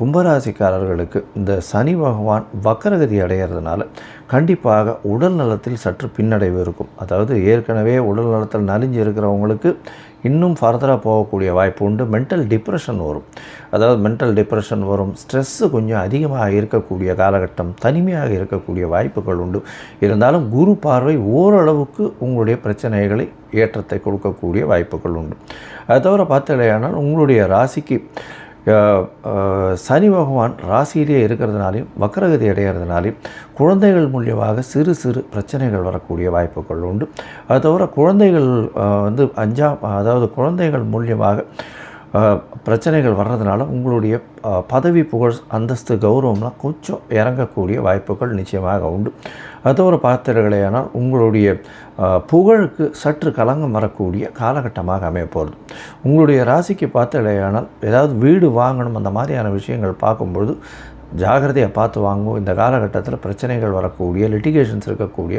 கும்பராசிக்காரர்களுக்கு இந்த சனி பகவான் வக்கரகதி அடைகிறதுனால கண்டிப்பாக உடல் நலத்தில் சற்று பின்னடைவு இருக்கும். அதாவது ஏற்கனவே உடல் நலத்தில் நலிஞ்சு இருக்கிறவங்களுக்கு இன்னும் ஃபர்தராக போகக்கூடிய வாய்ப்பு உண்டு. மென்டல் டிப்ரெஷன் வரும். அதாவது மென்டல் டிப்ரெஷன் வரும். ஸ்ட்ரெஸ்ஸு கொஞ்சம் அதிகமாக இருக்கக்கூடிய காலகட்டம் தனிமையாக இருக்கக்கூடிய வாய்ப்புகள் உண்டு. இருந்தாலும் குரு பார்வை ஓரளவுக்கு உங்களுடைய பிரச்சனைகளை ஏற்றத்தை கொடுக்கக்கூடிய வாய்ப்புகள் உண்டு. அது தவிர பார்த்தலையானால் உங்களுடைய ராசிக்கு சனி பகவான் ராசியிலே இருக்கிறதுனாலையும் வக்கரகதி அடைகிறதுனாலையும் குழந்தைகள் மூலியமாக சிறு சிறு பிரச்சனைகள் வரக்கூடிய வாய்ப்புகள் உண்டு. அது தவிர குழந்தைகள் வந்து அஞ்சாம் அதாவது குழந்தைகள் மூலியமாக பிரச்சனைகள் வர்றதுனால உங்களுடைய பதவி புகழ் அந்தஸ்து கௌரவம்லாம் கொஞ்சம் இறங்கக்கூடிய வாய்ப்புகள் நிச்சயமாக உண்டு. அதோட தவிர உங்களுடைய புகழுக்கு சற்று கலங்கம் வரக்கூடிய காலகட்டமாக அமைய போகிறது உங்களுடைய ராசிக்கு பார்த்தீர்களேயானால் ஏதாவது வீடு வாங்கணும் அந்த மாதிரியான விஷயங்கள் பார்க்கும்பொழுது ஜாகிரதையாக பார்த்து வாங்குவோம். இந்த காலகட்டத்தில் பிரச்சனைகள் வரக்கூடிய லிட்டிகேஷன்ஸ் இருக்கக்கூடிய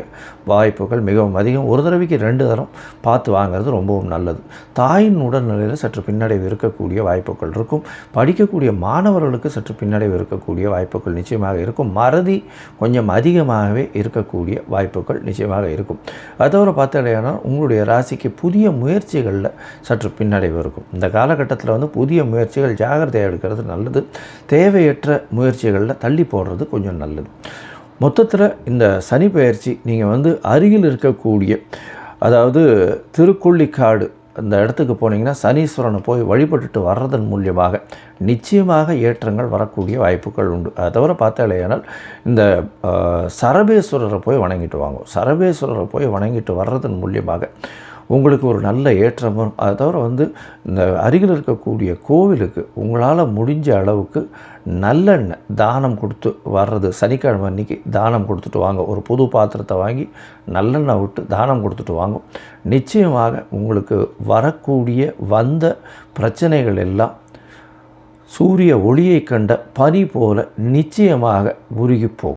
வாய்ப்புகள் மிகவும் அதிகம். ஒரு தடவைக்கு ரெண்டு தரம் பார்த்து வாங்குறது ரொம்பவும் நல்லது. தாயின் உடல்நிலையில் சற்று பின்னடைவு இருக்கக்கூடிய வாய்ப்புகள் இருக்கும். படிக்கக்கூடிய மாணவர்களுக்கு சற்று பின்னடைவு இருக்கக்கூடிய வாய்ப்புகள் நிச்சயமாக இருக்கும். மறதி கொஞ்சம் அதிகமாகவே இருக்கக்கூடிய வாய்ப்புகள் நிச்சயமாக இருக்கும். அது தவிர பார்த்தீங்கன்னா உங்களுடைய ராசிக்கு புதிய முயற்சிகளில் சற்று பின்னடைவு இருக்கும் இந்த காலகட்டத்தில் வந்து புதிய முயற்சிகள் ஜாகிரதையாக எடுக்கிறது நல்லது. தேவையற்ற முயற்சிகளில் தள்ளி போடுறது கொஞ்சம் நல்லது. மொத்தத்தில் இந்த சனி பயிற்சி நீங்கள் வந்து அருகில் இருக்கக்கூடிய அதாவது திருக்குள்ளிக்காடு இந்த இடத்துக்கு போனீங்கன்னா சனீஸ்வரனை போய் வழிபட்டுட்டு வர்றதன் மூலியமாக நிச்சயமாக ஏற்றங்கள் வரக்கூடிய வாய்ப்புகள் உண்டு. அதை தவிர பார்த்தாலேயானால் இந்த சரபேஸ்வரரை போய் வணங்கிட்டு வாங்க. சரபேஸ்வரரை போய் வணங்கிட்டு வர்றதன் மூலியமாக உங்களுக்கு ஒரு நல்ல ஏற்றம் வரும். அதை தவிர வந்து இந்த அருகில் இருக்கக்கூடிய கோவிலுக்கு உங்களால் முடிஞ்ச அளவுக்கு நல்லெண்ணெய் தானம் கொடுத்து வர்றது. சனிக்கிழமை அன்னைக்கு தானம் கொடுத்துட்டு வாங்க. ஒரு புது பாத்திரத்தை வாங்கி நல்லெண்ணெய் விட்டு தானம் கொடுத்துட்டு வாங்க. நிச்சயமாக உங்களுக்கு வரக்கூடிய வந்த பிரச்சனைகள் எல்லாம் சூரிய ஒளியை கண்ட பனி போல நிச்சயமாக உருகி போகும்.